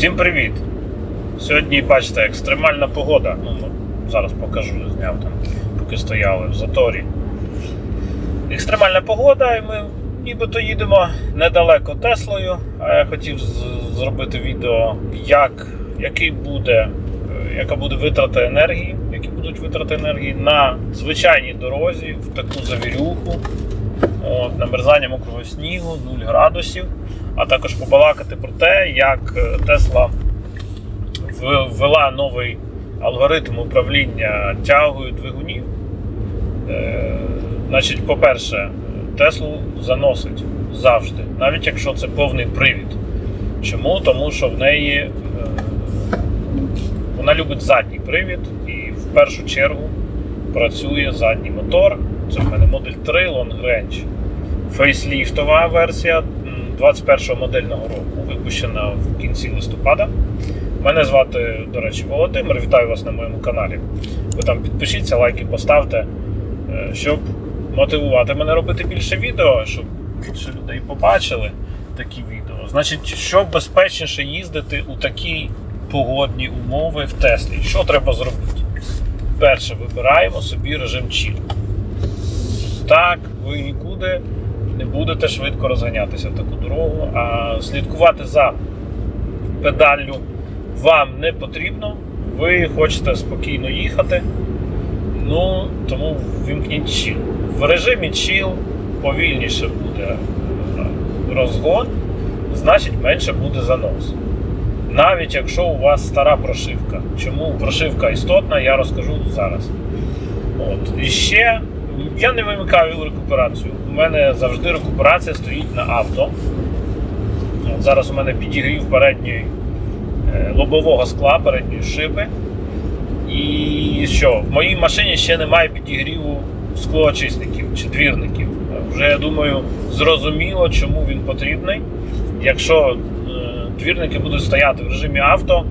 Всім привіт! Сьогодні, бачите, екстремальна погода. Ну, ну, зараз покажу, зняв там, поки стояли в заторі. Екстремальна погода, і ми нібито їдемо недалеко Теслою. А я хотів зробити відео, як, який буде, е, яка буде витрата енергії, які будуть витрати енергії на звичайній дорозі в таку завірюху. Намерзання мокрого снігу, 0 градусів, а також побалакати про те, як е, Тесла ввела новий алгоритм управління тягою двигунів. Е, значить, по-перше, Теслу заносить завжди, навіть якщо це повний привід. Чому? Тому що в неї е, вона любить задній привід і в першу чергу працює задній мотор. Це в мене модель 3 Long Range. Фейсліфтова версія 21-го модельного року, випущена в кінці листопада. Мене звати, до речі, Володимир. Вітаю вас на моєму каналі. Ви там підпишіться, лайки поставте, е, щоб мотивувати мене робити більше відео, щоб більше людей побачили такі відео. Значить, щоб безпечніше їздити у такі погодні умови в Теслі, що треба зробити? Перше, вибираємо собі режим chill. Так, ви нікуди будете швидко розганятися в таку дорогу, а слідкувати за педаллю вам не потрібно. Ви хочете спокійно їхати. Ну, тому вімкніть chill. В режимі chill повільніше буде е, розгон, значить менше буде занос. Навіть якщо у вас стара прошивка. Чому прошивка істотна, я розкажу зараз. От. І ще я не вимикаю рекуперацію. У мене завжди рекуперація стоїть на авто. От зараз у мене підігрів передньої е, лобового скла, передньої шиби. І що? В моїй машині ще немає підігріву склоочисників чи двірників. Вже я думаю, зрозуміло, чому він потрібний. Якщо е, двірники будуть стояти в режимі авто,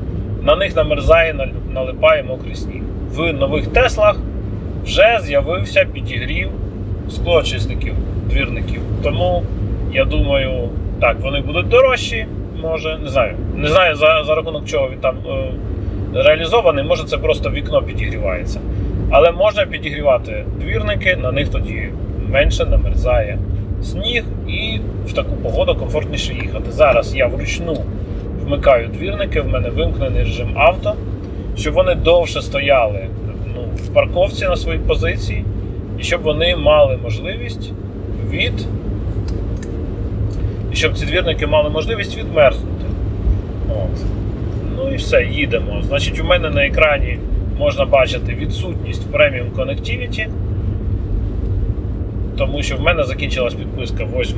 на них намерзає, налипає мокрий сніг. В нових Теслах вже з'явився підігрів склоочисників, двірників. Тому я думаю, так, вони будуть дорожчі, може, не знаю. Не знаю за, за рахунок чого він там е, реалізований, може це просто вікно підігрівається. Але можна підігрівати двірники, на них тоді менше намерзає сніг і в таку погоду комфортніше їхати. Зараз я вручну вмикаю двірники, в мене вимкнений режим авто, щоб вони довше стояли ну, в парковці на своїй позиції, і щоб вони мали можливість від. І щоб ці двірники мали можливість відмерзнути. От. Ну і все, їдемо. Значить, у мене на екрані можна бачити відсутність Premium Connectivity, тому що в мене закінчилась підписка 8,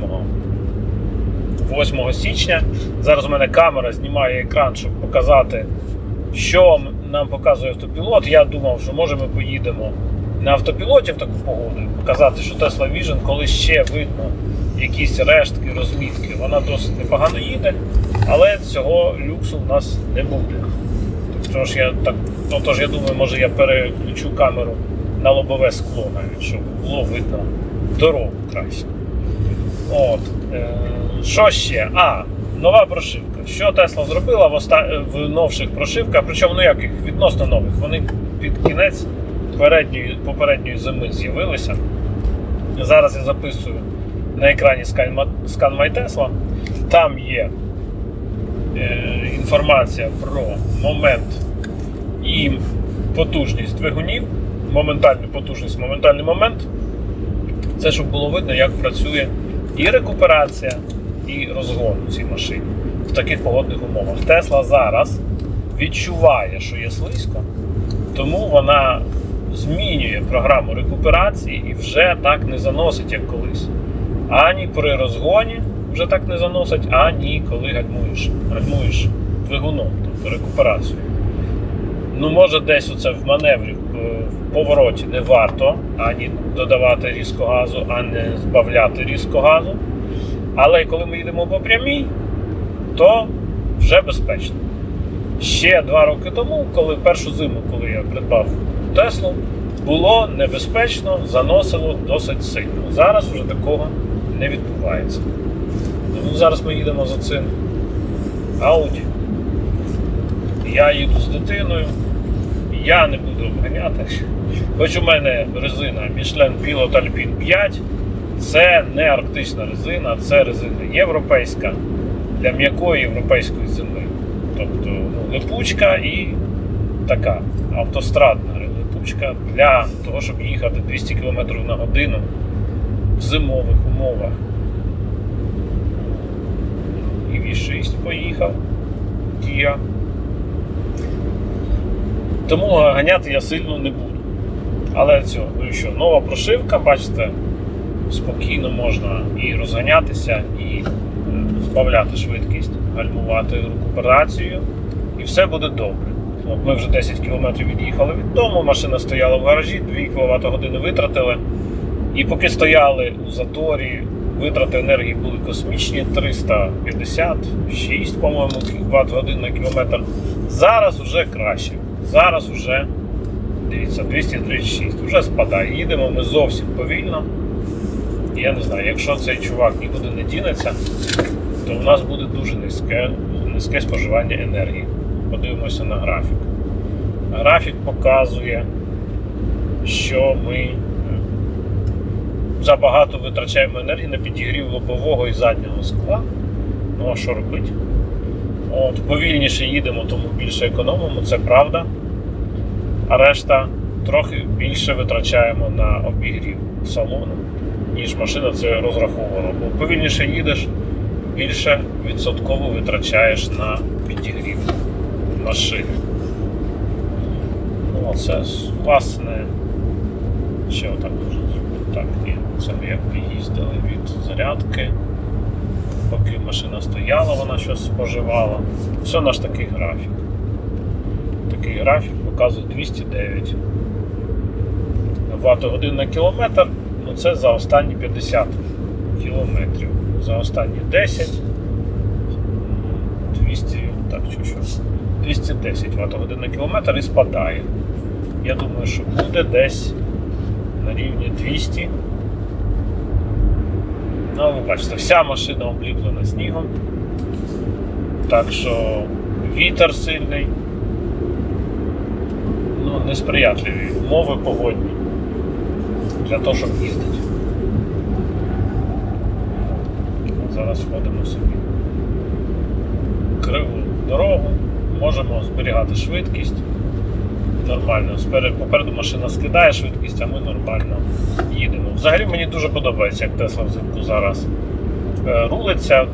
8 січня. Зараз у мене камера знімає екран, щоб показати, що нам показує автопілот. Я думав, що може ми поїдемо на автопілоті в таку погоду, показати, що Tesla Vision, коли ще видно якісь рештки, розмітки, вона досить непогано їде, але цього люксу в нас не буде. Тож я так, ну, тож я думаю, може я переключу камеру на лобове скло навіть, щоб було видно дорогу краще. От. Е, що ще? А, нова прошивка. Що Tesla зробила в, оста... в новших прошивках, причому ну як їх відносно нових, вони під кінець передньої, попередньої зими з'явилися. Зараз я записую на екрані Ma- Scan Там є е, інформація про момент і потужність двигунів, моментальну потужність, моментальний момент. Це щоб було видно, як працює і рекуперація, і розгон у цій машині в таких погодних умовах. Тесла зараз відчуває, що є слизько, тому вона змінює програму рекуперації і вже так не заносить, як колись. Ані при розгоні вже так не заносить, ані коли гальмуєш, гальмуєш двигуном, тобто рекуперацію. Ну, може, десь оце в маневрі, е, в повороті не варто ані додавати різко газу, ані збавляти різко газу. Але коли ми їдемо по прямій, то вже безпечно. Ще два роки тому, коли першу зиму, коли я придбав Теслу, було небезпечно, заносило досить сильно. Зараз вже такого не відбувається. Тому зараз ми їдемо за цим Audi. Я їду з дитиною, я не буду обганяти. Хоч у мене резина Michelin Pilot Alpine 5, це не арктична резина, це резина європейська для м'якої європейської зими. Тобто ну, липучка і така автострадна липучка для того, щоб їхати 200 км на годину в зимових умовах. І V6 поїхав. Kia. Тому ганяти я сильно не буду. Але цього, ну що, нова прошивка, бачите, спокійно можна і розганятися, і збавляти швидкість, гальмувати рекуперацію, і все буде добре. Ми вже 10 км від'їхали від дому, машина стояла в гаражі, 2 кВт години витратили. І поки стояли у заторі, витрати енергії були космічні 356, по-моєму, Вт годин на кілометр. Зараз вже краще. Зараз вже, дивіться, 236, вже спадає. Їдемо ми зовсім повільно. Я не знаю, якщо цей чувак нікуди не дінеться, то у нас буде дуже низьке, низьке споживання енергії. Подивимося на графік. Графік показує, що ми е, забагато витрачаємо енергії на підігрів лобового і заднього скла. Ну а що робити? От, повільніше їдемо, тому більше економимо, це правда. А решта трохи більше витрачаємо на обігрів салону, ніж машина це розраховувала. Бо повільніше їдеш, більше відсотково витрачаєш на підігрів машини. Ну, це власне. Ще отак зробити. Так, і це ми якби їздили від зарядки. Поки машина стояла, вона щось споживала. Все наш такий графік. Такий графік показує 209 Вт годин на кілометр. Ну це за останні 50 кілометрів. За останні 10. 200, так, чи що? 210 Вт на кілометр і спадає. Я думаю, що буде десь на рівні 200. Ну, ви бачите, вся машина обліплена снігом. Так що вітер сильний. Ну, несприятливі умови погодні для того, щоб їздити. Зараз ходимо собі криву дорогу, можемо зберігати швидкість. Нормально. Попереду машина скидає швидкість, а ми нормально їдемо. Взагалі мені дуже подобається, як Тесла взимку зараз е, рулиться,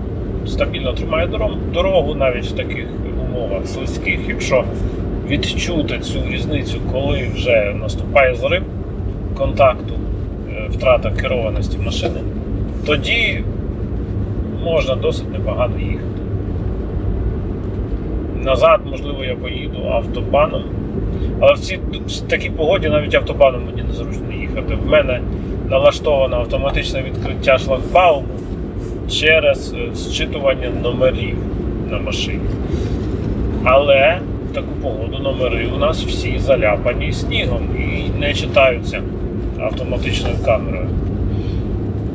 стабільно тримає дорогу, навіть в таких умовах слизьких. Якщо відчути цю різницю, коли вже наступає зрив контакту, е, втрата керованості машини, тоді можна досить непогано їхати. Назад, можливо, я поїду автобаном. Але в цій в такій погоді навіть автобаном мені незручно їхати. В мене налаштовано автоматичне відкриття шлагбауму через е, зчитування номерів на машині. Але в таку погоду номери у нас всі заляпані снігом і не читаються автоматичною камерою.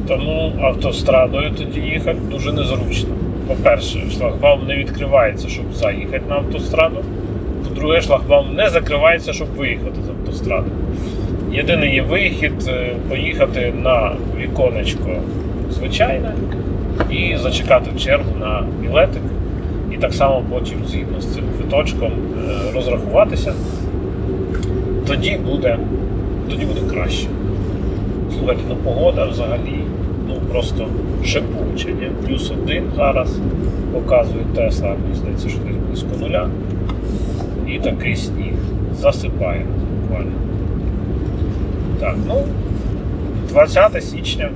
Тому автострадою тоді їхати дуже незручно. По-перше, шлагбаум не відкривається, щоб заїхати на автостраду. По-друге, шлагбаум не закривається, щоб виїхати з автостради. Єдиний є вихід е, поїхати на віконечко звичайне і зачекати в чергу на білетик. І так само потім згідно з цим квиточком е, розрахуватися. Тоді буде, тоді буде краще. Слухайте, ну погода взагалі просто шипуча. Плюс один зараз показує Тесла, мені здається, що десь близько нуля. І такий сніг. Засипає буквально. Так, ну, 20 січня.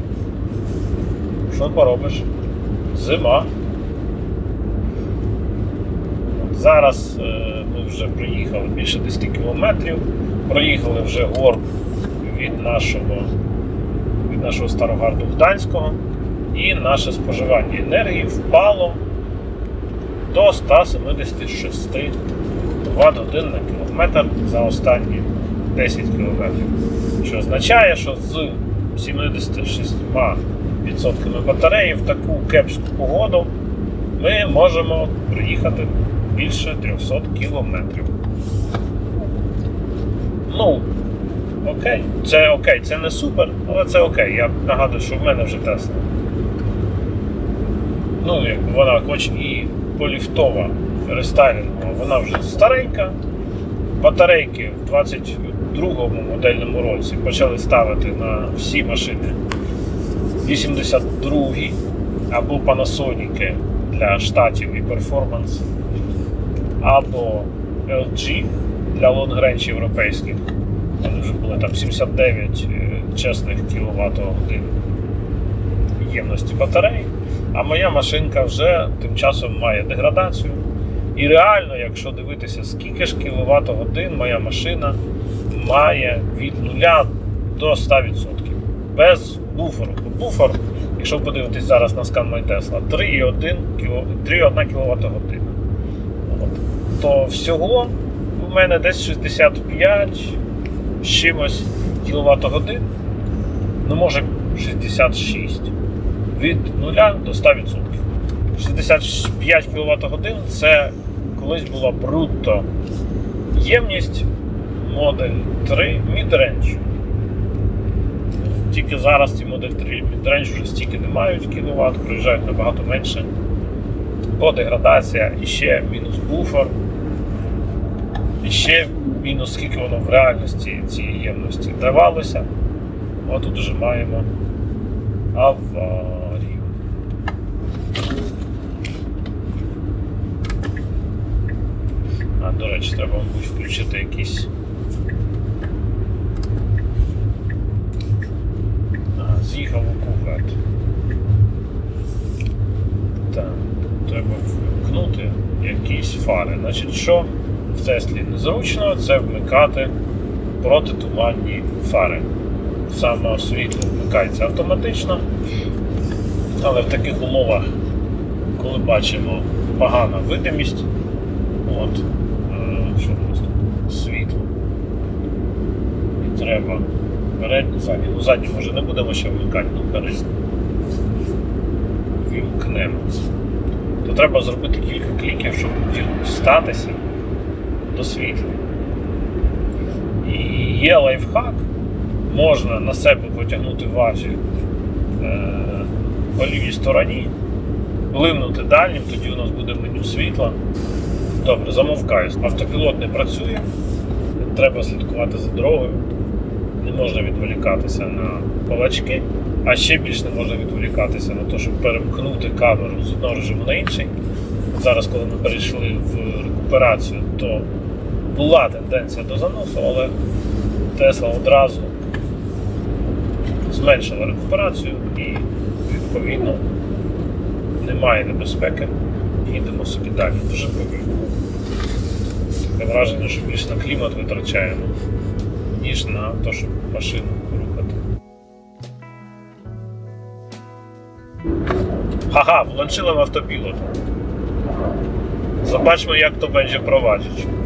Що поробиш? Зима. Зараз е, ми вже проїхали більше 10 кілометрів, проїхали вже горку від нашого, від нашого Старогарду Гданського, і наше споживання енергії впало до 176 Вт годин на кілометр за останні 10 кілометрів. Що означає, що з 76% батареї в таку кепську погоду ми можемо приїхати більше 300 кілометрів. Ну, окей, це окей, це не супер, але це окей. Я нагадую, що в мене вже Тесла. Ну, якби вона хоч і поліфтова, рестайлінгова, вона вже старенька. Батарейки в 22-му модельному році почали ставити на всі машини 82-й або Panasonic для штатів і перформанс, або LG для лонгренч європейських. Там 79 е, чесних кВт годин ємності батарей. А моя машинка вже тим часом має деградацію. І реально, якщо дивитися, скільки ж кВт годин моя машина має від 0 до 100%. Без буферу. Буфер, якщо подивитись зараз на скан Tesla, 3,1 кВт година. То всього у мене десь 65 з чимось кВт годин. Ну, може 66 від 0 до 100%. 65 кВт годин це колись була брутто ємність Модель 3 Midrange. Тільки зараз ці Модель 3 Midrange вже стільки не мають кВт, проїжджають набагато менше. Бо деградація, і ще мінус буфер, і ще мінус скільки воно в реальності цієї ємності давалося. От тут вже маємо аварію. А, до речі, треба, мабуть, включити якісь. А, з'їхав у кувет. Так, треба вмкнути якісь фари. Значить, що Теслі незручно, це вмикати протитуманні фари. Саме світло вмикається автоматично. Але в таких умовах, коли бачимо погана видимість, от, е, що у нас світло. І треба передній, задній. Ну, задній може не будемо ще вмикати, ну передній. Вімкнемо. То треба зробити кілька кліків, щоб дістатися до світла. І є лайфхак, можна на себе потягнути важі е, по лівій стороні, блимнути дальнім, тоді у нас буде меню світла. Добре, замовкаю. Автопілот не працює, треба слідкувати за дорогою, не можна відволікатися на палачки, а ще більше не можна відволікатися на те, щоб перемкнути камеру з одного режиму на інший. Зараз, коли ми перейшли в рекуперацію, то була тенденція до заносу, але Тесла одразу зменшила рекуперацію і відповідно немає небезпеки. Їдемо собі далі дуже повільно. Таке враження, що більше на клімат витрачаємо, ніж на те, щоб машину рухати. Ха-ха, влучили в автопілот. Побачимо, як то będzie prowadzić.